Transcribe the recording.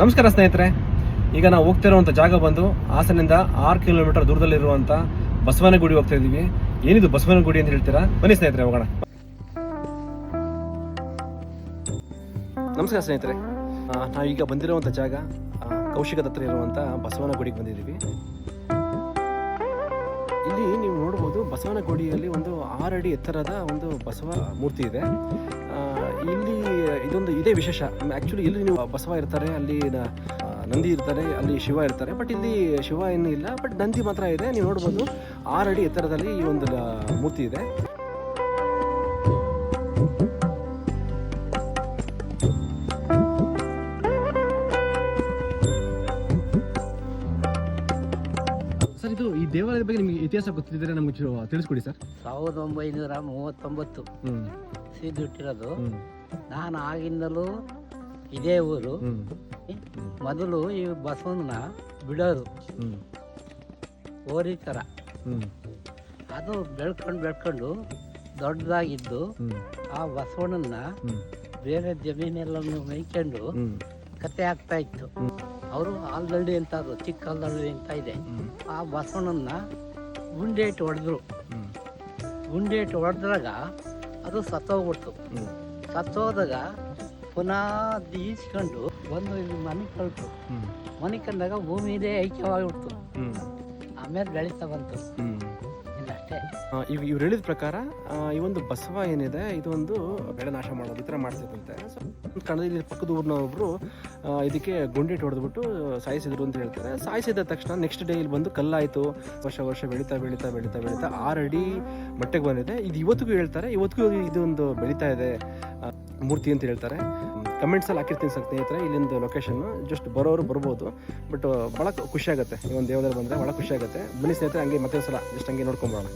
ನಮಸ್ಕಾರ ಸ್ನೇಹಿತರೆ. ಈಗ ನಾವು ಹೋಗ್ತಿರುವಂಥ ಜಾಗ ಬಂದು ಹಾಸನಿಂದ ಆರು ಕಿಲೋಮೀಟರ್ ದೂರದಲ್ಲಿರುವಂಥ ಬಸವನಗುಡಿ ಹೋಗ್ತಾ ಇದೀವಿ ಏನಿದು ಬಸವನಗುಡಿ ಅಂತ ಹೇಳ್ತೀರಾ? ಬನ್ನಿ ಸ್ನೇಹಿತರೆ, ಹೋಗೋಣ. ನಮಸ್ಕಾರ ಸ್ನೇಹಿತರೆ. ನಾವೀಗ ಬಂದಿರುವಂಥ ಜಾಗ ಕೌಶಿಕ ಕೌಶಿಕದ ಹತ್ರ ಇರುವಂಥ ಬಸವನ ಗುಡಿಗೆ ಬಂದಿದ್ದೀವಿ. ಇಲ್ಲಿ ನೀವು ನೋಡ್ಬೋದು ಬಸವನಗುಡಿಯಲ್ಲಿ ಒಂದು ಒಂದು ಆರಡಿ ಎತ್ತರದ ಒಂದು ಬಸವ ಮೂರ್ತಿ ಇದೆ. ಇಲ್ಲಿ ಇದೊಂದು ಇದೇ ವಿಶೇಷ. ಆ್ಯಕ್ಚುಲಿ ಇಲ್ಲಿ ನೀವು ಬಸವ ಇರ್ತಾರೆ ಅಲ್ಲಿ ನಂದಿ ಇರ್ತಾರೆ ಅಲ್ಲಿ ಶಿವ ಇರ್ತಾರೆ ಬಟ್ ಇಲ್ಲಿ ಶಿವ ಏನೂ ಇಲ್ಲ ಬಟ್ ನಂದಿ ಮಾತ್ರ ಇದೆ. ನೀವು ನೋಡ್ಬೋದು ಆರು ಅಡಿ ಎತ್ತರದಲ್ಲಿ ಈ ಒಂದು ಮೂರ್ತಿ ಇದೆ. ಸರ್ ಇದು ಈ ದೇವಾಲಯದ ಬಗ್ಗೆ ನಿಮಗೆ ಇತಿಹಾಸ ಗೊತ್ತಿದ್ದರೆ ನಮಗೆ ತಿಳಿಸ್ಕೊಡಿ ಸರ್. ಸಾವಿರದ ಒಂಬೈನೂರ ಮೂವತ್ತೊಂಬತ್ತು. ಸೀದಿಟ್ಟಿರೋದು ಸಿದ್ದಿಟ್ಟಿರೋದು ನಾನು ಆಗಿಂದಲೂ ಇದೇ ಊರು. ಮೊದಲು ಈ ಬಸವನ ಬಿಡೋರು. ಓರಿ ಥರ ಅದು ಬೆಳ್ಕೊಂಡು ಬೆಳ್ಕೊಂಡು ದೊಡ್ಡದಾಗಿದ್ದು ಆ ಬಸವಣ್ಣನ ಬೇರೆ ಜಮೀನೆಲ್ಲನೂ ಮೇಯ್ಕೊಂಡು ಕತೆ ಆಗ್ತಾ ಇತ್ತು. ಅವರು ಆಲ್ದಳ್ಳಿ ಅದು ಚಿಕ್ಕ ಆಲ್ದಳ್ಳಿ ಅಂತ ಇದೆ. ಆ ಬಸವಣ್ಣನ ಗುಂಡೇಟು ಹೊಡೆದ್ರು. ಗುಂಡೇಟು ಗುಂಡೆ ಹೊಡೆದ್ರಾಗ ಅದು ಸತ್ತೋಗ್ಬಿಡ್ತು. ಸತ್ತೋದಾಗ ಪುನಃ ಈಸ್ಕೊಂಡು ಬಂದು ಇಲ್ಲಿ ಮನೆ ಕಳ್ತು. ಮನೆ ಕಂಡಾಗ ಭೂಮಿದೇ ಐಕ್ಯವಾಗಿಬಿಡ್ತು. ಹ್ಮ್. ಆಮೇಲೆ ಬೆಳೀತಾ ಬಂತು. ಇವ್ ಇವ್ರು ಹೇಳಿದ ಪ್ರಕಾರ ಈ ಒಂದು ಬಸವ ಏನಿದೆ, ಇದೊಂದು ಬೆಳೆ ನಾಶ ಮಾಡೋದು, ಈ ಥರ ಮಾಡ್ತಿದ್ದಂತೆ. ಸೊ ಕನ್ನಡದಲ್ಲಿ ಪಕ್ಕದ ಊರಿನ ಒಬ್ರು ಇದಕ್ಕೆ ಗುಂಡಿಟ್ಟು ಹೊಡೆದ್ಬಿಟ್ಟು ಸಾಯಿಸಿದ್ರು ಅಂತ ಹೇಳ್ತಾರೆ. ಸಾಯಿಸಿದ ತಕ್ಷಣ ನೆಕ್ಸ್ಟ್ ಡೇ ಇಲ್ಲಿ ಬಂದು ಕಲ್ಲಾಯಿತು. ವರ್ಷ ವರ್ಷ ಬೆಳೀತಾ ಬೆಳೀತಾ ಬೆಳೀತಾ ಬೆಳೀತಾ ಆರು ಅಡಿ ಮಟ್ಟೆಗೆ ಬಂದಿದೆ. ಇದು ಇವತ್ತಿಗೂ ಹೇಳ್ತಾರೆ, ಇವತ್ತಿಗೂ ಇದೊಂದು ಬೆಳೀತಾ ಇದೆ. ಮೂರ್ತಿ ಅಂತ ಹೇಳ್ತಾರೆ. ಕಮೆಂಟ್ಸಲ್ಲಿ ಹಾಕಿರ್ತೀನಿ ಸ್ನೇಹಿತರೆ, ಇಲ್ಲಿಂದ ಲೊಕೇಶನ್ ಜಸ್ಟ್ ಬರೋರು ಬರ್ಬೋದು. ಬಟ್ ಭಾಳ ಖುಷಿ ಆಗುತ್ತೆ. ಈ ಒಂದು ದೇವದಲ್ಲಿ ಬಂದರೆ ಭಾಳ ಖುಷಿ ಆಗುತ್ತೆ. ಬನ್ನಿ ಸ್ನೇಹಿತರೆ, ಹಂಗೆ ಮತ್ತೆ ಸಲ ಜಸ್ಟ್ ಹಂಗೆ ನೋಡ್ಕೊಂಬರೋಣ